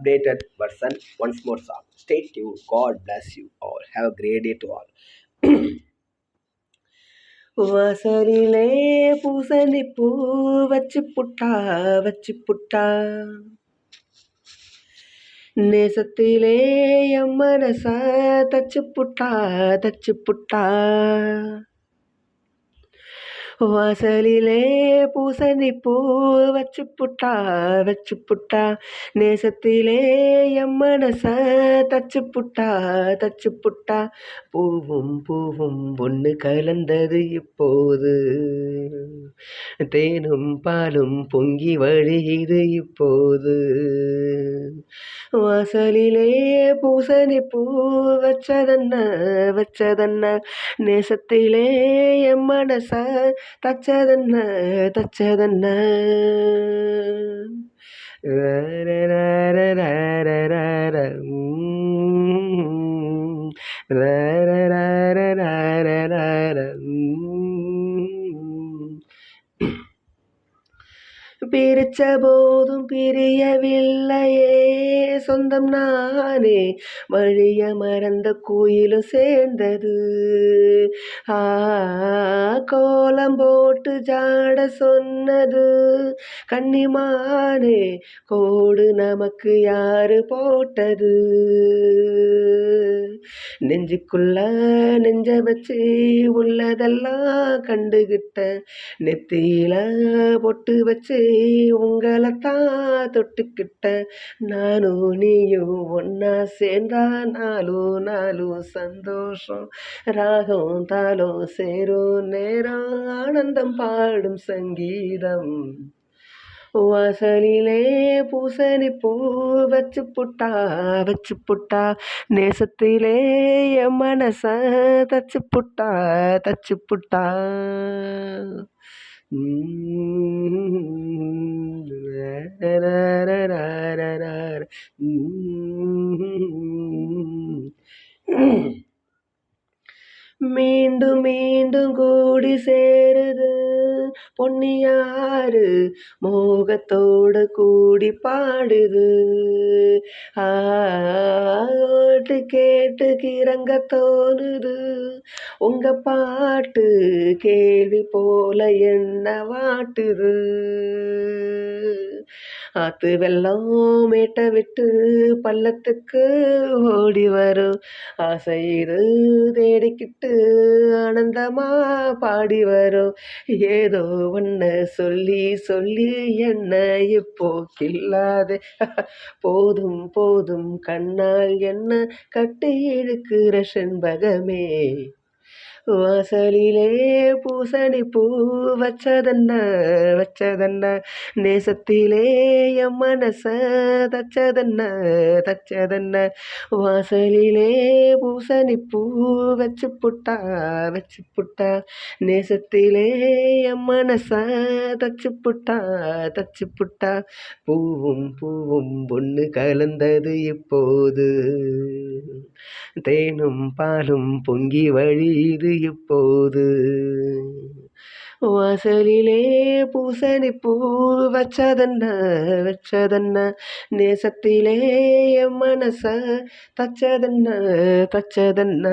updated version once more song. Stay tuned. God bless you all. Have a great day to all. வாசலிலே பூசணி பூ வச்சு புட்டா வச்சு புட்டா நேசத்திலே எம் மனச தச்சு புட்டா தச்சு புட்டா வாசலிலே பூசணி பூ வச்சு புட்டா வச்சு புட்டா நேசத்திலே எம்மனச தச்சு புட்டா தச்சு புட்டா பூவும் பூவும் பொண்ணு கலந்தது இப்போது. தேனும் பாலும் பொங்கி வழியுது இப்போது. வாசலிலே பூசணி பூ வச்சதன்ன வச்சதன்ன? நேசத்திலே எம்மனச மனச தச்சதன்ன தச்சதன்ன பிரிச்ச போதும் பிரியவில்லையே. சொந்தம் நானே வழிய மறந்த கோயிலும் சேர்ந்தது. ஆ கோலம் போட்டு ஜாட சொன்னது. கன்னிமானே கோடு நமக்கு யாரு போட்டது? நெஞ்சுக்குள்ள நெஞ்ச வச்சு உள்ளதெல்லாம் கண்டுகிட்ட நெத்தியில பொட்டு வச்சு உங்களைத்தான் தொட்டுக்கிட்ட. நானும் நீயும் ஒன்னா சேர்ந்தா நாளும் நாளும் சந்தோஷம். ராகம் தாளம் சேரும் நேரம் ஆனந்தம் பாடும் சங்கீதம். வாசலிலே பூசணி பூ வச்சு புட்டா வச்சு புட்டா. நேசத்திலே என் மனச தச்சு புட்டா தச்சு புட்டா. Mm-hmm. மீண்டும் மீண்டும் கூடி சேருது. பொன்னியாறு மோகத்தோட கூடி பாடுது. ஆட்டு கேட்டு கிறங்க தோணுது. உங்க பாட்டு கேள்வி போல என்ன வாட்டுது? ஆத்து வெள்ளம் மேட்டை விட்டு பள்ளத்துக்கு ஓடி வரும். ஆசை இது தேடிக்கிட்டு ஆனந்தமா பாடி வரும். ஏதோ ஒன்று சொல்லி சொல்லி என்ன இப்போ கில்லாதே. போதும் போதும் கண்ணால் என்ன கட்டி இழுக்கிற செண்பகமே. வாசலிலே பூசணி பூ வச்சதென்ன வச்சதென்ன? நேசத்திலே எம் மனச தச்சதென்ன தச்சதென்ன? வாசலிலே பூசணி பூ வச்சு புட்டா வச்சு புட்டா? நேசத்திலே எம் மனச தச்சு புட்டா தச்சு புட்டா? பூவும் பூவும் பொண்ணு கலந்தது இப்போது. தேனும் பாலும் பொங்கி வழியுது இப்போது வாசலிலே பூசணி பூ வச்சதென்ன வச்சதென்ன? நேசத்திலே என் மனச தச்சதென்ன தச்சதென்ன?